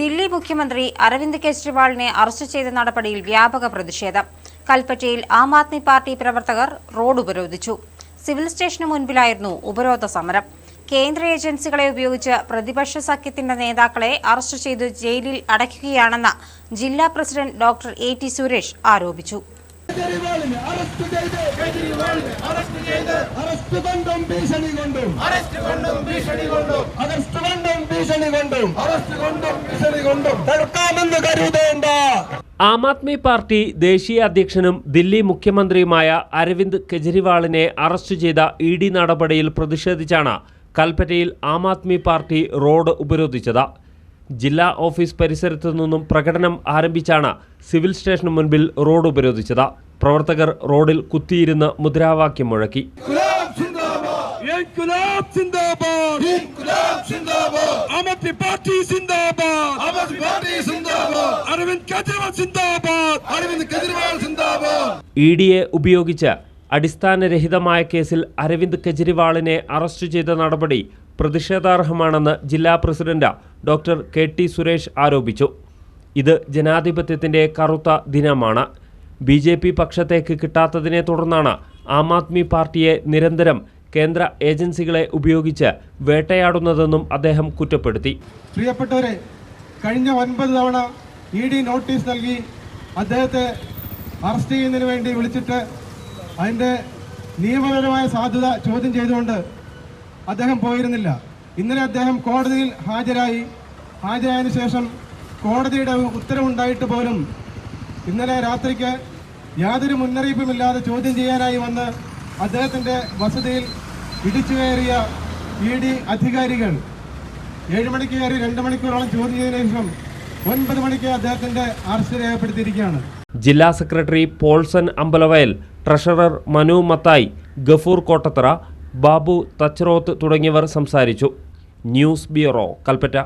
ദില്ലി മുഖ്യമന്ത്രി അരവിന്ദ് കെജ്രിവാളിനെ അറസ്റ്റ് ചെയ്ത നടപടിയിൽ വ്യാപക പ്രതിഷേധം. കൽപ്പറ്റയിൽ ആം ആദ്മി പാർട്ടി പ്രവർത്തകർ റോഡ് ഉപരോധിച്ചു. സിവിൽ സ്റ്റേഷന് മുൻപിലായിരുന്നു ഉപരോധ സമരം. കേന്ദ്ര ഏജൻസികളെ ഉപയോഗിച്ച് പ്രതിപക്ഷ സഖ്യത്തിന്റെ നേതാക്കളെ അറസ്റ്റ് ചെയ്ത് ജയിലിൽ അടയ്ക്കുകയാണെന്ന് ജില്ലാ president doctor A T Suresh ആരോപിച്ചു. കേജ്രിവാളിനെ അറസ്റ്റ് ചെയ്ത്. കേജ്രിവാളിനെ അറസ്റ്റ് ചെയ്ത്. അറസ്റ്റ് കൊണ്ടും ഭീഷണി കൊണ്ടും. അറസ്റ്റ് കൊണ്ടും ഭീഷണി കൊണ്ടും. അറസ്റ്റ് കൊണ്ടും ഭീഷണി കൊണ്ടും. അറസ്റ്റ് കൊണ്ടും ഭീഷണി കൊണ്ടും. തടുക്കാമെന്ന് കരുതേണ്ട. ആം ആദ്മി പാർട്ടി ദേശീയ അധ്യക്ഷനും ദില്ലി മുഖ്യമന്ത്രിയുമായ അരവിന്ദ് കെജ്രിവാളിനെ അറസ്റ്റ് ചെയ്ത ഇ ഡി നടപടിയിൽ പ്രതിഷേധിച്ചാണ് കൽപ്പറ്റയിൽ ആം ആദ്മി പാർട്ടി റോഡ് ഉപരോധിച്ചത്. ജില്ലാ ഓഫീസ് പരിസരത്തു നിന്നും പ്രകടനം ആരംഭിച്ചാണ് സിവിൽ സ്റ്റേഷന് മുൻപിൽ റോഡ് ഉപരോധിച്ചത്. പ്രവർത്തകർ റോഡിൽ കുത്തിയിരുന്ന് മുദ്രാവാക്യം മുഴക്കി. ഇ ഡി എ ഉപയോഗിച്ച് അടിസ്ഥാനരഹിതമായ കേസിൽ അരവിന്ദ് കെജ്രിവാളിനെ അറസ്റ്റ് ചെയ്ത നടപടി പ്രതിഷേധാർഹമാണെന്ന് ജില്ലാ president doctor K T Suresh ആരോപിച്ചു. ഇത് ജനാധിപത്യത്തിന്റെ കറുത്ത ദിനമാണ്. ബി ജെ പി പക്ഷത്തേക്ക് കിട്ടാത്തതിനെ തുടർന്നാണ് ആം ആദ്മി പാർട്ടിയെ നിരന്തരം കേന്ദ്ര ഏജൻസികളെ ഉപയോഗിച്ച് വേട്ടയാടുന്നതെന്നും അദ്ദേഹം കുറ്റപ്പെടുത്തി. പ്രിയപ്പെട്ടവരെ കഴിഞ്ഞ ഒൻപത് തവണ ഇ ഡി നോട്ടീസ് നൽകി അദ്ദേഹത്തെ അറസ്റ്റ് ചെയ്യുന്നതിന് വേണ്ടി വിളിച്ചിട്ട് അതിന്റെ നിയമപരമായ സാധ്യത ചോദ്യം ചെയ്തുകൊണ്ട് അദ്ദേഹം പോയിരുന്നില്ല. ഇന്നലെ അദ്ദേഹം കോടതിയിൽ ഹാജരായി. ഹാജരായതിനു ശേഷം കോടതിയുടെ ഉത്തരവുണ്ടായിട്ട് പോലും ഇന്നലെ രാത്രിക്ക് യാതൊരു മുന്നറിയിപ്പുമില്ലാതെ ചോദ്യം ചെയ്യാനായി വന്ന് അദ്ദേഹത്തിന്റെ വസതിയിൽ ഇടിച്ചു കയറിയ ഇ ഡി അധികാരികൾ ഏഴ് മണിക്ക് കയറി രണ്ട് മണിക്കൂറോളം ചോദ്യം ചെയ്തതിനു ശേഷം ഒൻപത് മണിക്ക് അദ്ദേഹത്തിന്റെ അറസ്റ്റ് രേഖപ്പെടുത്തിയിരിക്കുകയാണ്. ജില്ലാ സെക്രട്ടറി പോൾസൺ അമ്പലവയൽ ട്രഷറർ മനു മത്തായി ഗഫൂർ കോട്ടത്തറ ബാബു തച്ചറോത്ത് തുടങ്ങിയവർ സംസാരിച്ചു. News bureau Kalpetta.